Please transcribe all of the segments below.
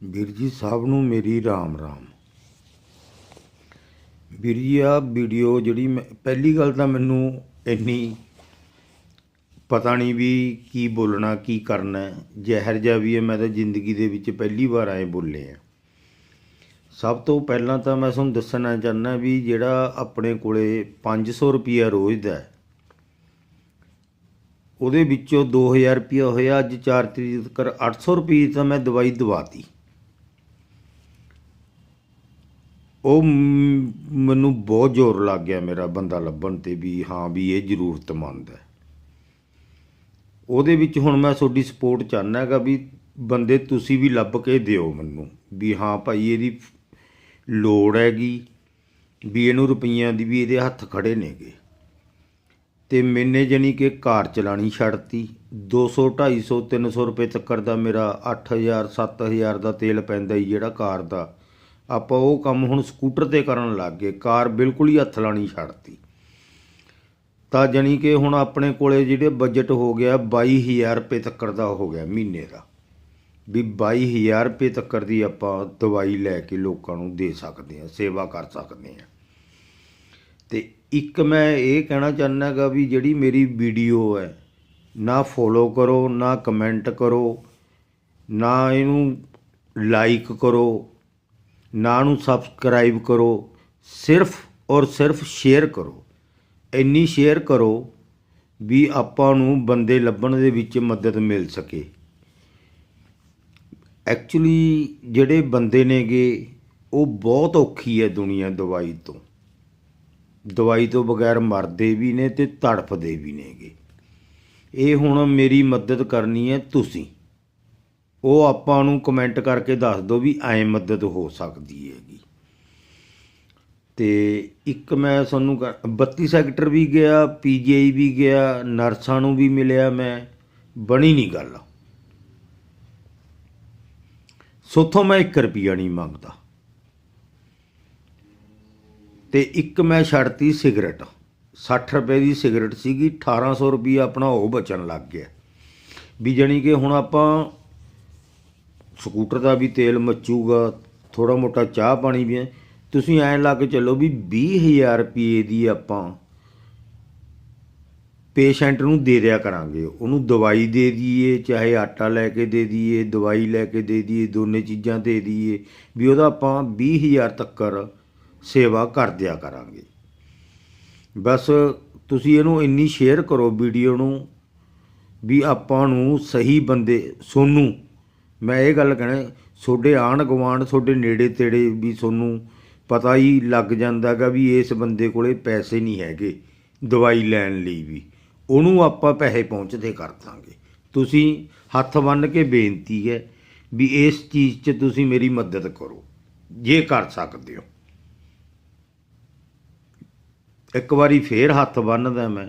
ਵੀਰ ਜੀ ਸਾਹਿਬ ਨੂੰ ਮੇਰੀ ਰਾਮ ਰਾਮ। ਵੀਰ ਜੀ ਆ ਵੀਡੀਓ ਜਿਹੜੀ ਮੈਂ, ਪਹਿਲੀ ਗੱਲ ਤਾਂ ਮੈਨੂੰ ਇੰਨੀ ਪਤਾ ਨਹੀਂ ਵੀ ਕੀ ਬੋਲਣਾ, ਕੀ ਕਰਨਾ ਜ਼ਹਿਰ ਜਿਹਾ ਵੀ ਹੈ, ਮੈਂ ਤਾਂ ਜ਼ਿੰਦਗੀ ਦੇ ਵਿੱਚ ਪਹਿਲੀ ਵਾਰ ਆਏ ਬੋਲੇ ਆ ਸਭ ਤੋਂ ਪਹਿਲਾਂ ਤਾਂ ਮੈਂ ਤੁਹਾਨੂੰ ਦੱਸਣਾ ਚਾਹੁੰਦਾ ਵੀ ਜਿਹੜਾ ਆਪਣੇ ਕੋਲੇ 500 ਰੁਪਿਆ ਰੋਜ਼ ਦਾ ਉਹਦੇ ਵਿੱਚੋਂ 2000 ਰੁਪਿਆ ਹੋਇਆ, ਅੱਜ 4 ਤਰੀਕ ਤੱਕ 800 ਰੁਪਏ ਤਾਂ ਮੈਂ ਦਵਾਈ ਦਵਾਤੀ ਉਹ ਮੈਨੂੰ ਬਹੁਤ ਜ਼ੋਰ ਲੱਗ ਗਿਆ ਮੇਰਾ ਬੰਦਾ ਲੱਭਣ ਤੇ ਵੀ ਹਾਂ ਵੀ ਇਹ ਜ਼ਰੂਰਤਮੰਦ ਹੈ। ਉਹਦੇ ਵਿੱਚ ਹੁਣ ਮੈਂ ਤੁਹਾਡੀ ਸਪੋਰਟ ਚਾਹੁੰਦਾ ਹੈਗਾ ਵੀ ਬੰਦੇ ਤੁਸੀਂ ਵੀ ਲੱਭ ਕੇ ਦਿਓ ਮੈਨੂੰ ਵੀ ਹਾਂ ਭਾਈ ਇਹਦੀ ਲੋੜ ਹੈਗੀ ਵੀ ਇਹਨੂੰ ਰੁਪਈਆਂ ਦੀ ਵੀ ਇਹਦੇ ਹੱਥ ਖੜੇ ਨੇਗੇ। ਤੇ ਮੈਨੇ ਜਾਣੀ ਕਿ ਕਾਰ ਚਲਾਣੀ ਛੱਡਤੀ 200 250 300 ਰੁਪਏ ਤੱਕ ਦਾ ਮੇਰਾ 8000 7000 ਦਾ ਤੇਲ ਪੈਂਦਾ ਹੀ ਜਿਹੜਾ ਕਾਰ ਦਾ। ਆਪਾਂ ਉਹ ਕੰਮ ਹੁਣ ਸਕੂਟਰ ਤੇ ਕਰਨ ਲੱਗ ਗਏ, ਕਾਰ ਬਿਲਕੁਲ ਹੀ ਹੱਥ ਲਾਣੀ ਛੱਡਤੀ। ਤਾਂ ਜਾਣੀ ਕਿ ਹੁਣ ਆਪਣੇ ਕੋਲੇ ਜਿਹੜੇ ਬਜਟ ਹੋ ਗਿਆ 22000 ਰੁਪਏ ਤੱਕ ਦਾ ਹੋ ਗਿਆ ਮਹੀਨੇ ਦਾ। ਵੀ 22000 ਰੁਪਏ ਤੱਕ ਦੀ ਆਪਾਂ ਦਵਾਈ ਲੈ ਕੇ ਲੋਕਾਂ ਨੂੰ ਦੇ ਸਕਦੇ ਹਾਂ, ਸੇਵਾ ਕਰ ਸਕਦੇ ਹਾਂ। ਤੇ ਇੱਕ ਮੈਂ ਇਹ ਕਹਿਣਾ ਚਾਹੁੰਦਾ ਹੈਗਾ ਵੀ ਜਿਹੜੀ ਮੇਰੀ ਵੀਡੀਓ ਹੈ, ਨਾ ਫੋਲੋ ਕਰੋ, ਨਾ ਕਮੈਂਟ ਕਰੋ, ਨਾ ਇਹਨੂੰ ਲਾਈਕ ਕਰੋ ਨਾ ਨੂੰ ਸਬਸਕ੍ਰਾਈਬ ਕਰੋ, ਸਿਰਫ ਔਰ ਸਿਰਫ ਸ਼ੇਅਰ ਕਰੋ। ਇੰਨੀ ਸ਼ੇਅਰ ਕਰੋ ਵੀ ਆਪਾਂ ਨੂੰ ਬੰਦੇ ਲੱਭਣ ਦੇ ਵਿੱਚ ਮਦਦ ਮਿਲ ਸਕੇ। ਐਕਚੁਅਲੀ ਜਿਹੜੇ ਬੰਦੇ ਨੇਗੇ, ਉਹ ਬਹੁਤ ਔਖੀ ਹੈ ਦੁਨੀਆ ਦਵਾਈ ਤੋਂ। ਦਵਾਈ ਤੋਂ ਬਗੈਰ ਮਰਦੇ ਵੀ ਨੇ ਤੇ ਤੜਫਦੇ ਵੀ ਨੇਗੇ। ਇਹ ਹੁਣ ਮੇਰੀ ਮਦਦ ਕਰਨੀ ਹੈ ਤੁਸੀਂ। ਉਹ ਆਪਾਂ ਨੂੰ ਕਮੈਂਟ ਕਰਕੇ ਦੱਸ ਦਿਓ ਵੀ ਐਂ ਮਦਦ ਹੋ ਸਕਦੀ ਹੈਗੀ। ਤੇ ਇੱਕ ਮੈਂ ਤੁਹਾਨੂੰ ਕਰ- 32 ਸੈਕਟਰ ਵੀ ਗਿਆ ਪੀਜੀਆਈ ਵੀ ਗਿਆ, ਨਰਸਾਂ ਨੂੰ ਵੀ ਮਿਲਿਆ ਮੈਂ, ਬਣੀ ਨਹੀਂ ਗੱਲ। ਸੋਥੋਂ ਮੈਂ 1 ਰੁਪਿਆ ਨਹੀਂ ਮੰਗਦਾ। ਤੇ ਇੱਕ ਮੈਂ ਛੱਡਤੀ ਸਿਗਰਟ 60 ਰੁਪਏ ਦੀ ਸਿਗਰਟ ਸੀਗੀ 1800 ਰੁਪਈਆ ਆਪਣਾ ਉਹ ਬਚਣ ਲੱਗ ਗਿਆ। ਵੀ ਜਾਣੀ ਕਿ ਹੁਣ ਆਪਾਂ ਸਕੂਟਰ ਦਾ ਵੀ ਤੇਲ ਮੱਚੂਗਾ ਥੋੜਾ ਮੋਟਾ ਚਾਹ ਪਾਣੀ ਵੀ ਹੈ। ਤੁਸੀਂ ਐਂ ਲਾ ਕੇ ਚੱਲੋ ਵੀ 20000 ਰੁਪਏ ਦੀ ਆਪਾਂ ਪੇਸ਼ੈਂਟ ਨੂੰ ਦੇ ਦਿਆ ਕਰਾਂਗੇ ਉਹਨੂੰ ਦਵਾਈ ਦੇ ਦਈਏ, ਚਾਹੇ ਆਟਾ ਲੈ ਕੇ ਦੇ ਦਈਏ, ਦਵਾਈ ਲੈ ਕੇ ਦੇ ਦਈਏ, ਦੋਨੇ ਚੀਜ਼ਾਂ ਦੇ ਦਈਏ, ਵੀ ਉਹਦਾ ਆਪਾਂ 20000 ਤੱਕ ਸੇਵਾ ਕਰ ਦਿਆ ਕਰਾਂਗੇ ਬਸ ਤੁਸੀਂ ਇਹਨੂੰ ਇੰਨੀ ਸ਼ੇਅਰ ਕਰੋ ਵੀਡੀਓ ਨੂੰ ਵੀ ਆਪਾਂ ਨੂੰ ਸਹੀ ਬੰਦੇ, ਸੋਨੂੰ ਮੈਂ ਇਹ ਗੱਲ ਕਹਿਣਾ, ਤੁਹਾਡੇ ਆਂਢ ਗੁਆਂਢ, ਤੁਹਾਡੇ ਨੇੜੇ ਤੇੜੇ ਵੀ ਤੁਹਾਨੂੰ ਪਤਾ ਹੀ ਲੱਗ ਜਾਂਦਾਗਾ ਵੀ ਇਸ ਬੰਦੇ ਕੋਲੇ ਪੈਸੇ ਨਹੀਂ ਹੈਗੇ, ਦਵਾਈ ਲੈਣ ਲਈ ਵੀ। ਉਹਨੂੰ ਆਪਾਂ ਪੈਸੇ ਪਹੁੰਚਦੇ ਕਰ ਦਾਂਗੇ। ਤੁਸੀਂ ਹੱਥ ਬੰਨ੍ਹ ਕੇ ਬੇਨਤੀ ਹੈ ਵੀ ਇਸ ਚੀਜ਼ 'ਚ ਤੁਸੀਂ ਮੇਰੀ ਮਦਦ ਕਰੋ, ਜੇ ਕਰ ਸਕਦੇ ਹੋ। ਇੱਕ ਵਾਰੀ ਫੇਰ ਹੱਥ ਬੰਨ੍ਹਦਾ ਮੈਂ,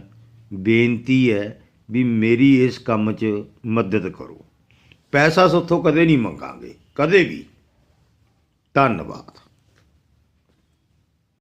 ਬੇਨਤੀ ਹੈ ਵੀ ਮੇਰੀ ਇਸ ਕੰਮ 'ਚ ਮਦਦ ਕਰੋ। ਪੈਸਾ ਸੋਥੋਂ ਕਦੇ ਨਹੀਂ ਮੰਗਾਂਗੇ ਕਦੇ ਵੀ। ਧੰਨਵਾਦ।